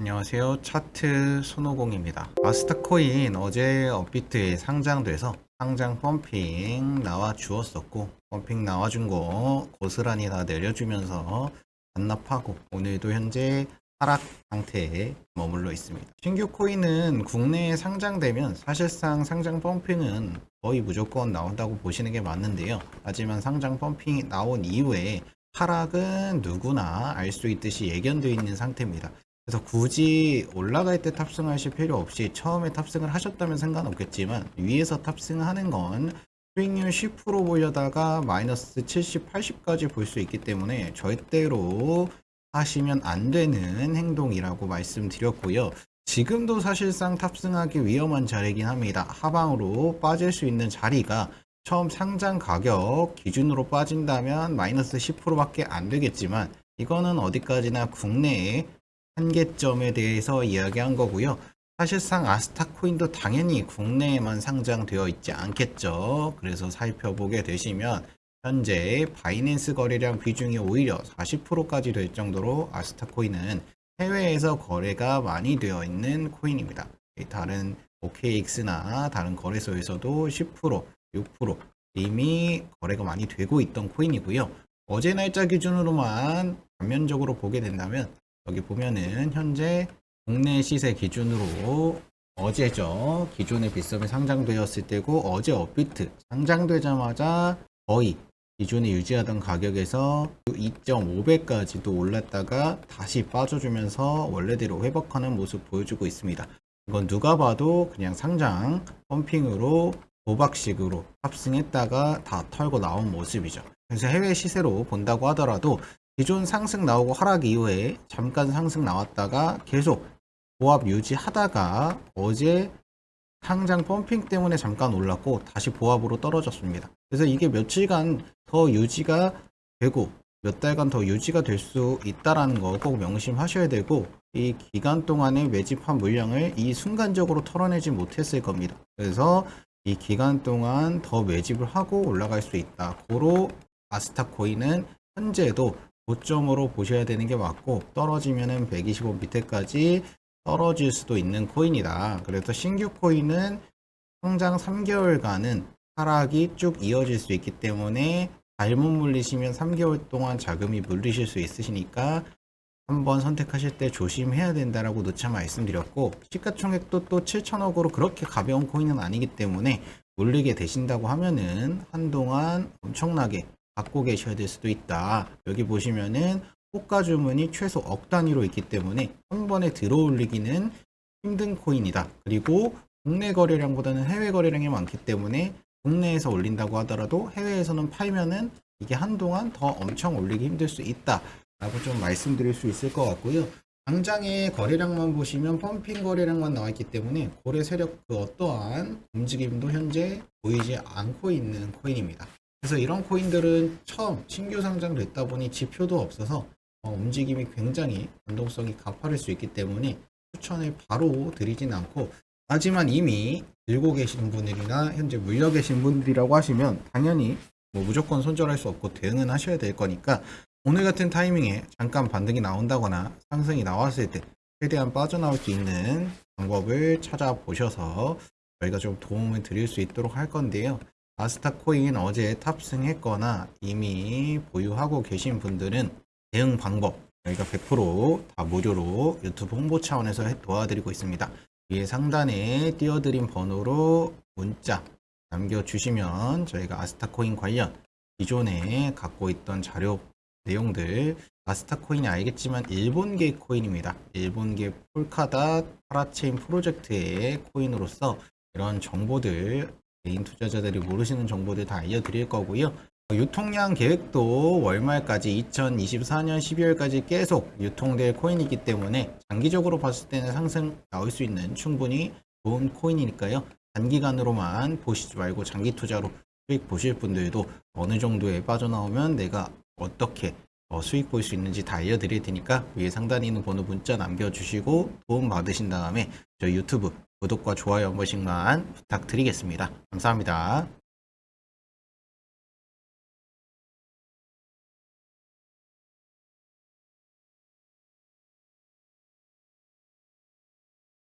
안녕하세요. 차트 손오공입니다. 마스터코인 어제 업비트에 상장돼서 상장 펌핑 나와 주었었고 펌핑 나와준 거 고스란히 다 내려주면서 반납하고 오늘도 현재 하락 상태에 머물러 있습니다. 신규 코인은 국내에 상장되면 사실상 상장 펌핑은 거의 무조건 나온다고 보시는 게 맞는데요. 하지만 상장 펌핑이 나온 이후에 하락은 누구나 알 수 있듯이 예견되어 있는 상태입니다. 그래서 굳이 올라갈 때 탑승하실 필요 없이 처음에 탑승을 하셨다면 상관없겠지만 위에서 탑승하는 건 수익률 10% 보려다가 마이너스 70, 80까지 볼 수 있기 때문에 절대로 하시면 안 되는 행동이라고 말씀드렸고요. 지금도 사실상 탑승하기 위험한 자리이긴 합니다. 하방으로 빠질 수 있는 자리가 처음 상장 가격 기준으로 빠진다면 마이너스 10%밖에 안 되겠지만 이거는 어디까지나 국내에 한계점에 대해서 이야기한 거고요. 사실상 아스타 코인도 당연히 국내에만 상장되어 있지 않겠죠. 그래서 살펴보게 되시면 현재 바이낸스 거래량 비중이 오히려 40%까지 될 정도로 아스타 코인은 해외에서 거래가 많이 되어 있는 코인입니다. 다른 OKX나 다른 거래소에서도 10%, 6% 이미 거래가 많이 되고 있던 코인이고요. 어제 날짜 기준으로만 단면적으로 보게 된다면 여기 보면은 현재 국내 시세 기준으로 어제죠. 기존의 빗썸이 상장되었을 때고 어제 업비트 상장되자마자 거의 기존에 유지하던 가격에서 2.5배까지도 올랐다가 다시 빠져주면서 원래대로 회복하는 모습 보여주고 있습니다. 이건 누가 봐도 그냥 상장 펌핑으로 도박식으로 탑승했다가 다 털고 나온 모습이죠. 그래서 해외 시세로 본다고 하더라도 기존 상승 나오고 하락 이후에 잠깐 상승 나왔다가 계속 보합 유지하다가 어제 상장 펌핑 때문에 잠깐 올랐고 다시 보합으로 떨어졌습니다. 그래서 이게 며칠간 더 유지가 되고 몇 달간 더 유지가 될 수 있다라는 거 꼭 명심하셔야 되고 이 기간 동안에 매집한 물량을 이 순간적으로 털어내지 못했을 겁니다. 그래서 이 기간 동안 더 매집을 하고 올라갈 수 있다. 고로 아스타 코인은 현재도 고점으로 보셔야 되는 게 맞고 떨어지면은 125 밑에까지 떨어질 수도 있는 코인이다. 그래서 신규 코인은 상장 3개월간은 하락이 쭉 이어질 수 있기 때문에 잘못 물리시면 3개월 동안 자금이 물리실 수 있으시니까 한번 선택하실 때 조심해야 된다라고 누차 말씀드렸고 시가총액도 또 7천억으로 그렇게 가벼운 코인은 아니기 때문에 물리게 되신다고 하면은 한동안 엄청나게 갖고 계셔야 될 수도 있다. 여기 보시면은 호가 주문이 최소 억 단위로 있기 때문에 한 번에 들어올리기는 힘든 코인이다. 그리고 국내 거래량보다는 해외 거래량이 많기 때문에 국내에서 올린다고 하더라도 해외에서는 팔면은 이게 한동안 더 엄청 올리기 힘들 수 있다. 라고 좀 말씀드릴 수 있을 것 같고요. 당장의 거래량만 보시면 펌핑 거래량만 나와 있기 때문에 거래 세력 그 어떠한 움직임도 현재 보이지 않고 있는 코인입니다. 그래서 이런 코인들은 처음 신규 상장됐다 보니 지표도 없어서 어, 움직임이 굉장히 변동성이 가파를 수 있기 때문에 추천을 바로 드리진 않고 하지만 이미 들고 계시는 분들이나 현재 물려 계신 분들이라고 하시면 당연히 뭐 무조건 손절할 수 없고 대응은 하셔야 될 거니까 오늘 같은 타이밍에 잠깐 반등이 나온다거나 상승이 나왔을 때 최대한 빠져나올 수 있는 방법을 찾아보셔서 저희가 좀 도움을 드릴 수 있도록 할 건데요. 아스타 코인 어제 탑승했거나 이미 보유하고 계신 분들은 대응 방법 저희가 100%다 무료로 유튜브 홍보 차원에서 해- 도와드리고 있습니다. 위에 상단에 띄워드린 번호로 문자 남겨주시면 저희가 아스타코인 관련 기존에 갖고 있던 자료 내용들 아스타코인이 알겠지만 일본계 코인입니다. 일본계 폴카닷 파라체인 프로젝트의 코인으로서 이런 정보들 개인 투자자들이 모르시는 정보들 다 알려드릴 거고요. 유통량 계획도 월말까지 2024년 12월까지 계속 유통될 코인이기 때문에 장기적으로 봤을 때는 상승 나올 수 있는 충분히 좋은 코인이니까요. 단기간으로만 보시지 말고 장기 투자로 수익 보실 분들도 어느 정도에 빠져나오면 내가 어떻게 어, 수익 볼 수 있는지 다 알려드릴 테니까 위에 상단에 있는 번호 문자 남겨주시고 도움 받으신 다음에 저희 유튜브 구독과 좋아요 한 번씩만 부탁드리겠습니다. 감사합니다.